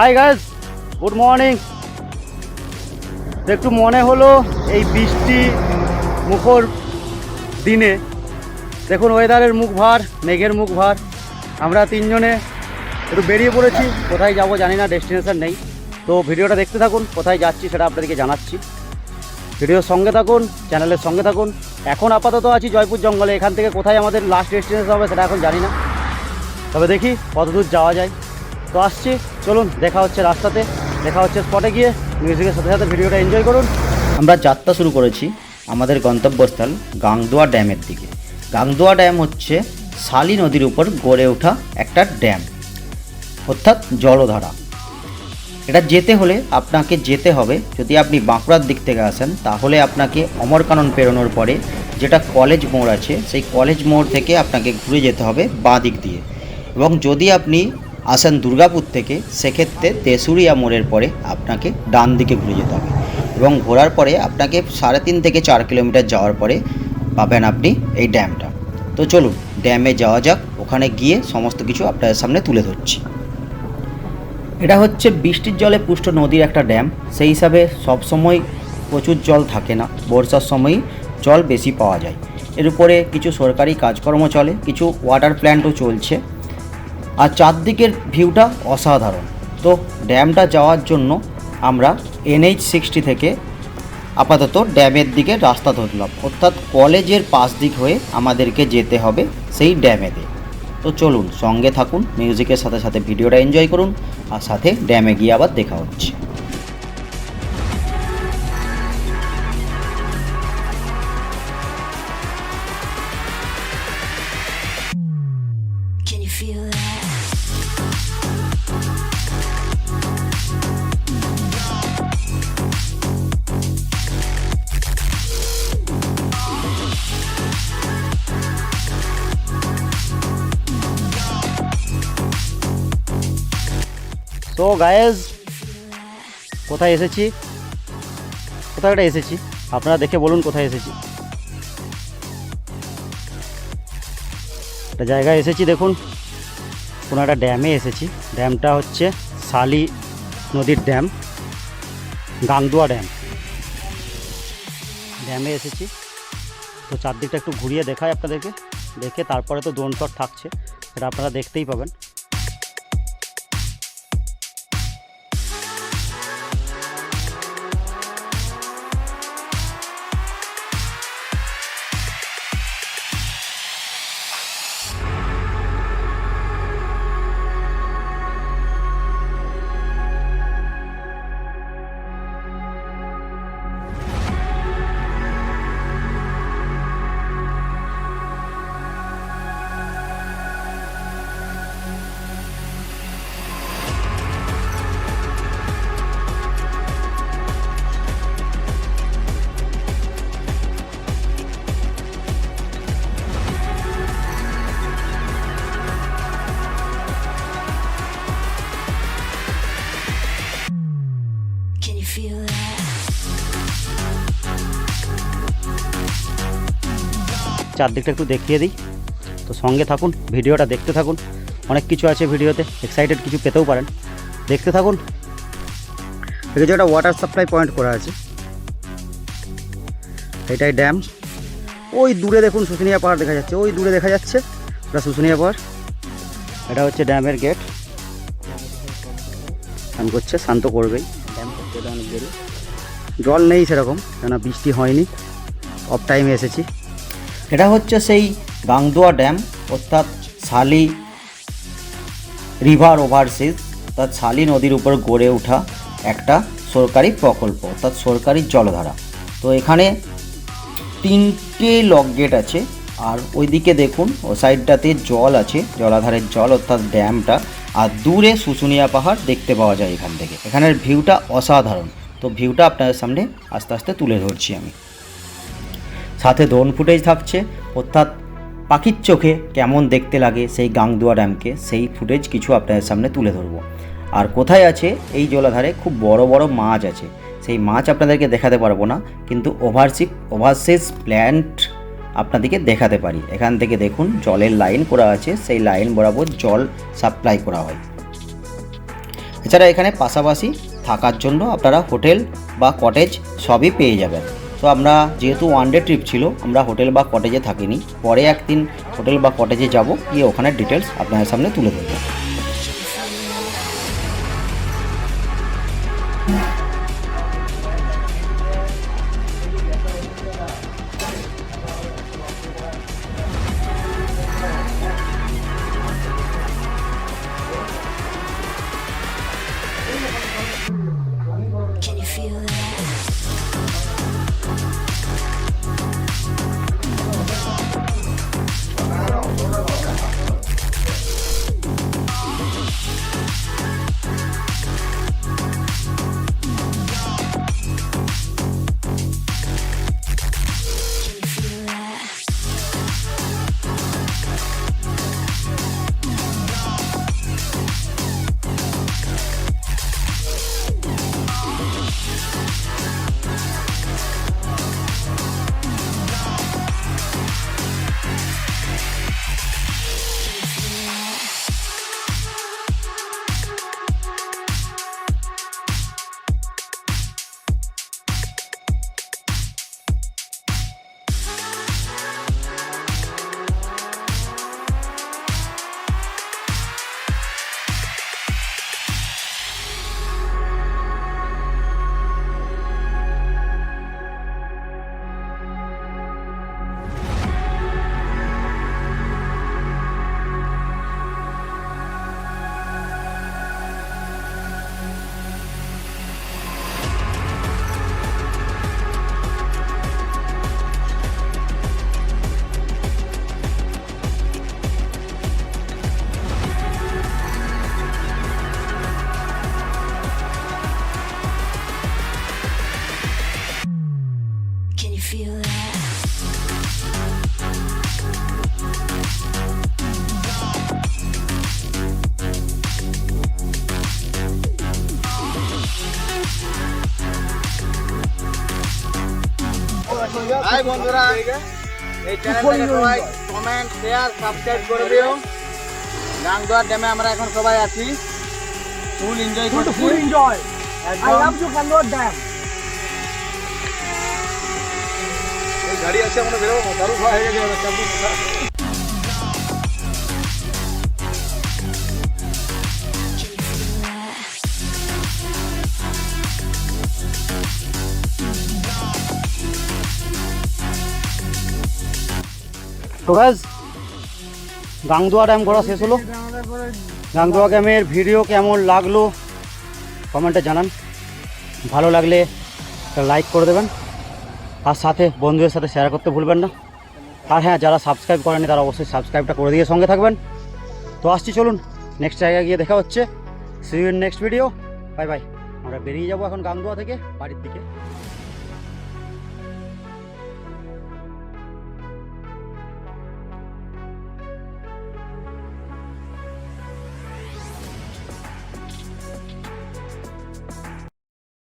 Hi guys good morning একটু মনে হলো এই বৃষ্টি মুখর দিনে। দেখুন ওয়েদারের মুখ ভার, মেঘের মুখ ভার। আমরা তিনজনে একটু বেরিয়ে পড়েছি, কোথায় যাব জানি না ডেস্টিনেশন নেই। তো ভিডিওটা দেখতে থাকুন, কোথায় যাচ্ছি সেটা আপনাদেরকে জানাচ্ছি। ভিডিওর সঙ্গে থাকুন চ্যানেলের সঙ্গে থাকুন। এখন আপাতত আছি জয়পুর জঙ্গলে, এখান থেকে কোথায় আমাদের লাস্ট ডেস্টিনেশন হবে সেটা এখন জানি না। তবে দেখি কত দূর যাওয়া যায়। তো আসছি চলুন, দেখা হচ্ছে রাস্তাতে, দেখা হচ্ছে স্পটে গিয়ে, মিউজিকের সাথে সাথে ভিডিওটা এনজয় করুন। আমরা যাত্রা শুরু করেছি আমাদের গন্তব্যস্থল গাংদুয়া ড্যামের দিকে। গাংদুয়া ড্যাম হচ্ছে শালি নদীর উপর গড়ে ওঠা একটা ড্যাম, অর্থাৎ জলধারা। এটা যেতে হলে আপনাকে যেতে হবে। যদি আপনি বাঁকুড়ার দিক থেকে আসেন, তাহলে আপনাকে অমরকানন পেরোনোর পরে যেটা কলেজ মোড় আছে, সেই কলেজ মোড় থেকে আপনাকে ঘুরে যেতে হবে বাঁ দিক দিয়ে। এবং যদি আপনি আসেন দুর্গাপুর থেকে, সেক্ষেত্রে তেসুরিয়া মোড়ের পরে আপনাকে ডান দিকে ঘুরে যেতে হবে এবং ঘোরার পরে আপনাকে সাড়ে তিন থেকে চার কিলোমিটার যাওয়ার পরে পাবেন আপনি এই ড্যামটা। তো চলুন, ড্যামে যাওয়া যাক, ওখানে গিয়ে সমস্ত কিছু আপনাদের সামনে তুলে ধরছি। এটা হচ্ছে বৃষ্টির জলে পুষ্ট নদীর একটা ড্যাম, সেই হিসাবে সবসময় প্রচুর জল থাকে না, বর্ষার সময়ই জল বেশি পাওয়া যায়। এর উপরে কিছু সরকারি কাজকর্ম চলে, কিছু ওয়াটার প্ল্যান্টও চলছে। আর চারদিকের ভিউটা অসাধারণ। তো ড্যামটা যাওয়ার জন্য আমরা এনএইচ সিক্সটি থেকে আপাতত ড্যামের দিকে রাস্তা ধরলাম। অর্থাৎ কলেজের পাশ দিক হয়ে আমাদেরকে যেতে হবে সেই ড্যামেতে তো চলুন, সঙ্গে থাকুন, মিউজিকের সাথে সাথে ভিডিওটা এনজয় করুন, আর সাথে ড্যামে গিয়ে আবার দেখা হচ্ছে। তো গায়েজ কোথায় এসেছি? কোথায় একটা এসেছি? আপনারা দেখে বলুন কোথায় এসেছি। একটা জায়গায় এসেছি, দেখুন। কোনো একটা ড্যামে এসেছি। ড্যামটা হচ্ছে শালি নদীর ড্যাম গাংদুয়া ড্যাম ড্যামে এসেছি। তো চারদিকটা একটু ঘুরিয়ে দেখায় আপনাদেরকে। দেখে তারপরে তো শট থাকছে। সেটা আপনারা দেখতেই পাবেন। চারদিকটা একটু দেখিয়ে দিই। তো সঙ্গে থাকুন, ভিডিওটা দেখতে থাকুন। অনেক কিছু আছে ভিডিওতে এক্সাইটেড কিছু পেতেও পারেন। দেখতে থাকুন। দেখেছি একটা ওয়াটার সাপ্লাই পয়েন্ট করা আছে। এটাই ড্যাম ওই দূরে দেখুন শুশুনিয়া পাহাড় দেখা যাচ্ছে। ওই দূরে দেখা যাচ্ছে ওটা শুশুনিয়া পাহাড়। এটা হচ্ছে ড্যামের গেট স্নান করছে, শান্ত করবেই। ড্যাম করতে জল নেই সেরকম কেন বৃষ্টি হয়নি। অফ টাইমে এসেছি। এটা হচ্ছে সেই গাংদুয়া ড্যাম, অর্থাৎ শালি রিভার ওভারসিজ, অর্থাৎ শালি নদীর উপর গড়ে ওঠা একটা সরকারি প্রকল্প, অর্থাৎ সরকারি জলধারা। তো এখানে তিনটে লক গেট আছে, আর ওইদিকে দেখুন, ও সাইডটাতে জল আছে, জলাধারের জল, অর্থাৎ ড্যামটা, আর দূরে শুশুনিয়া পাহাড় দেখতে পাওয়া যায় এখান থেকে। এখানের ভিউটা অসাধারণ। তো ভিউটা আপনাদের সামনে আস্তে আস্তে তুলে ধরছি আমি। সাথে ড্রোন ফুটেজ থাকছে। অর্থাৎ পাখির চোখে কেমন দেখতে লাগে সেই গাংদুয়া ড্যামকে, সেই ফুটেজ কিছু আপনাদের সামনে তুলে ধরবো। আর কোথায় আছে এই জলাধারে? খুব বড় বড় মাছ আছে। সেই মাছ আপনাদেরকে দেখাতে পারব না, কিন্তু ওভারসিপ ওভারসিজ প্ল্যান্ট আপনাদেরকে দেখাতে পারি। এখান থেকে দেখুন, জলের লাইন করা আছে, সেই লাইন বরাবর জল সাপ্লাই করা হয়। এছাড়া এখানে পাশাপাশি থাকার জন্য আপনারা হোটেল বা কটেজ সবই পেয়ে যাবেন। তো আমরা যেহেতু ওয়ান ডে ট্রিপ ছিল, আমরা হোটেল বা কটেজে থাকিনি। পরে একদিন হোটেল বা কটেজে যাব, গিয়ে ওখানে ডিটেলস আপনাদের সামনে তুলে ধরবো। হাই বন্ধুরা এই চ্যানেলটাকে সবাই কমেন্ট শেয়ার সাবস্ক্রাইব করে দিও গাংদুয়ার ড্যামে আমরা এখন সবাই আছি। ফুল এনজয় করছি। Full enjoy I love you Gangduar dam গাড়ি আছে, আমরা বেরোবো দারু হয়ে গেছে গাংদুয়া ড্যাম ঘোরা শেষ হলো। গাংদুয়া ড্যামের ভিডিও কেমন লাগল? কমেন্টে জানান। ভালো লাগলে লাইক করে দেবেন। আর সাথে বন্ধুদের সাথে শেয়ার করতে ভুলবেন না। আর হ্যাঁ যারা সাবস্ক্রাইব করেনি তারা অবশ্যই সাবস্ক্রাইবটা করে দিয়ে সঙ্গে থাকবেন। তো আসছি, চলুন নেক্সট জায়গায় গিয়ে দেখা হচ্ছে। See in next video bye bye আমরা বেরিয়ে যাব এখন গাঙ্গুয়া থেকে, বাড়ির দিকে।